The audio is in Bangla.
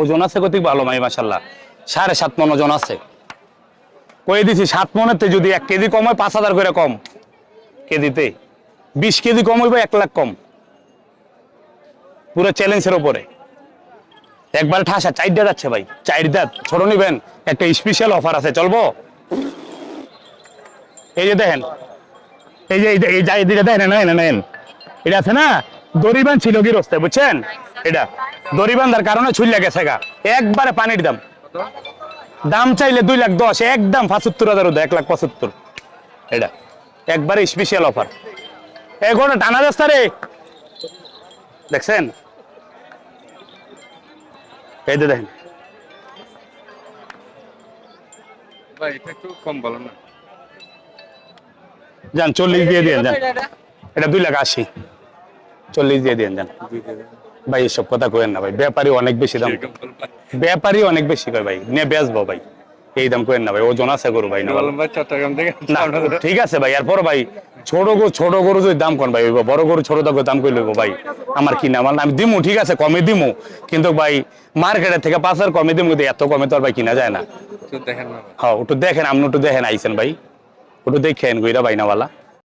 ওজন আছে কত ভালো ভাই মাসাল্লাহ সাড়ে সাত মন ওজন আছে কয়ে দিছি সাত মনেতে যদি এক কেজি কম হয় পাঁচ হাজার করে কম কেজিতে বিশ কেজি কম হইবে এক লাখ কম পুরো চ্যালেঞ্জের ওপরে একবার ঠাসা চারটা যাচ্ছে ভাই চারটা ছোট নিবেন একটা স্পেশাল অফার আছে চলবো এই যে দেখেন এই যে এই যে- দেখেন এটা আছে না দড়িবান ছিল কি রস্তায় বুঝছেন এটা। দড়িবান্ধার কারণে ছুইলা গেছে গা একবারে পানির দাম। দাম চাইলে দুই লাখ দশ একদম পঁচাত্তর হাজার এক লাখ পঁচাত্তর। এটা। একবারে স্পেশাল অফার এখন টানা রাস্তা রে। দেখছেন? এই যে দেখেন। ভাই এটা একটু কম বলো না। যান চল্লিশ দিয়ে দিয়ে যান। এটা দুই লাখ আশি। চল্লিশ দিয়ে দিয়ে যান ভাই এসব কথা কেন না ভাই ব্যাপারী অনেক বেশি দাম। ব্যাপারী অনেক বেশি কয় ভাই নিয়ে বেচবো ভাই এই দাম কেন না ভাই ওজন আছে গরু ভাই না ঠিক আছে ভাই এরপর ভাই ছোট গরু ছোট গরু যদি দাম কোন ভাই বড় গরু ছোট দাম দাম কই লইব ভাই? আমার কি না আমার আমি দিমু ঠিক আছে কমে দিমু কিন্তু ভাই মার্কেটের থেকে পাঁচ হাজার কমে দিমু কিন্তু এত কমে তো আর ভাই কিনা যায় না। না হ্যাঁ ওটু দেখেন আপনি একটু দেখেন আইছেন ভাই ওটু দেখেন গইরা ভাই নাওয়ালা।